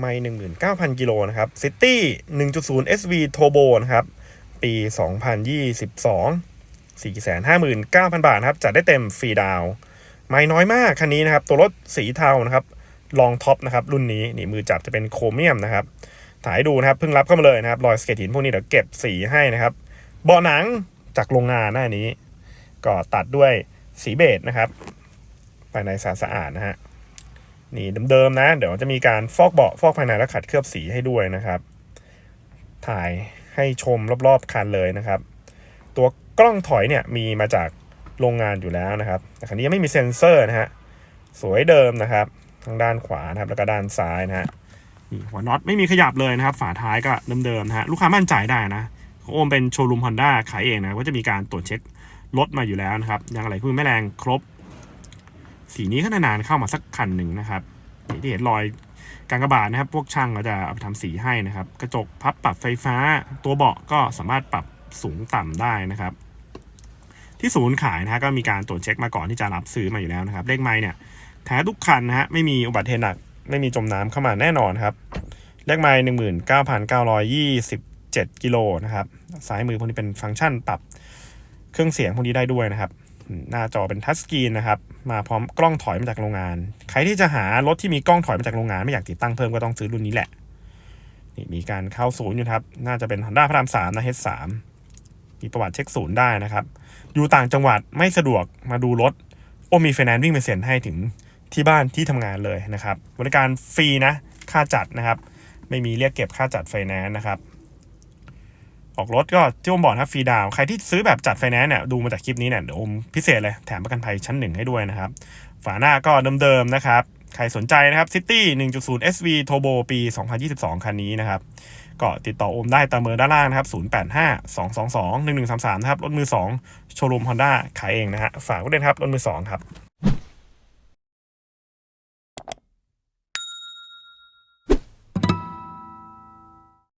ไม่19,000กิโลนะครับ City 1.0 SV Turbo นะครับ ปี2022 459,000บาทนะครับ จัดได้เต็มฟรีดาว ไม่น้อยมากคันนี้นะครับ ตัวรถสีเทานะครับลองท็อปนะครับ รุ่นนี้นี่มือจับจะเป็นโครเมียมนะครับ ถ่ายดูนะครับเพิ่งรับเข้ามาเลยนะครับ รอยสเก็ตหินพวกนี้เดี๋ยวเก็บสีให้นะครับเบาะหนังจากโรงงานหน้านี้ ก็ตัดด้วยสีเบจนะครับภายในสะอาดนะฮะ นี่เดิมๆนะ เดี๋ยวจะมีการฟอกเบาะฟอกภายในและขัดเคลือบสีให้ด้วยนะครับ ถ่ายให้ชมรอบๆคันเลยนะครับ ตัวกล้องถอยเนี่ยมีมาจากโรงงานอยู่แล้วนะครับ แต่คันนี้ยังไม่มีเซ็นเซอร์นะฮะสวยเดิมนะครับ ทางด้านขวานะครับแล้วก็ด้านซ้ายนะฮะนี่หัวน็อตไม่มีขยับเลยนะครับ ฝาท้ายก็เดิมๆนะฮะลูกค้ามั่นใจได้นะของโอมเป็นโชว์รูมฮอนด้าขายเองนะก็จะมีการตรวจเช็ครถมาอยู่แล้วนะครับยางอะไรพื้นแม่แรงครบ สีนี้ก็นานๆเข้ามาสักคันหนึ่งนะครับที่เห็นรอยกางกระบาดนะครับ พวกช่างก็จะเอาไปทำสีให้นะครับ กระจกพับปรับไฟฟ้า ตัวเบาะก็สามารถปรับสูงต่ำได้นะครับ ที่ศูนย์ขายนะฮะก็มีการตรวจเช็คมาก่อนที่จะรับซื้อมาอยู่แล้วนะครับ เลขไม้เนี่ยแท้ทุกคันนะฮะไม่มีอุบัติเหตุหนัก ไม่มีจมน้ำเข้ามาแน่นอนครับ เลขไม้หนึ่งหมื่นเก้าพันเก้าร้อยยี่สิบเจ็ดกิโลนะครับซ้ายมือพวกนี้เป็นฟังก์ชันปรับเครื่องเสียงพวกนี้ได้ด้วยนะครับ หน้าจอเป็นทัชสกรีนนะครับ มาพร้อมกล้องถอยมาจากโรงงาน ใครที่จะหารถที่มีกล้องถอยมาจากโรงงาน ไม่อยากติดตั้งเพิ่มก็ต้องซื้อรุ่นนี้แหละ นี่มีการเข้าศูนย์อยู่ครับ น่าจะเป็น Honda พระรามสามนะ H3 มีประวัติเช็คศูนย์ได้นะครับ อยู่ต่างจังหวัดไม่สะดวกมาดูรถ โอมีไฟแนนซ์วิ่งไปเซ็นให้ถึงที่บ้านที่ทำงานเลยนะครับ บริการฟรีนะ ค่าจัดนะครับ ไม่มีเรียกเก็บค่าจัดไฟแนนซ์นะครับ ออกรถก็ที่ผมบอกนะครับฟรีดาวใครที่ซื้อแบบจัดไฟแนนซ์เนี่ยดูมาจากคลิปนี้เนี่ยเดี๋ยวอมพิเศษเลยแถมประกันภัยชั้นหนึ่งให้ด้วยนะครับ ฝาหน้าก็เดิมๆนะครับ ใครสนใจนะครับ City 1.0 SV Turbo ปี 2022 คันนี้นะครับ ก็ติดต่อโอมได้ตามเบอร์ด้านล่างนะครับ 085 222 1133 นะครับ รถมือ 2 โชว์รูม Honda ขายเองนะฮะฝากไว้ด้วยนครับ รถมือ 2 ครับ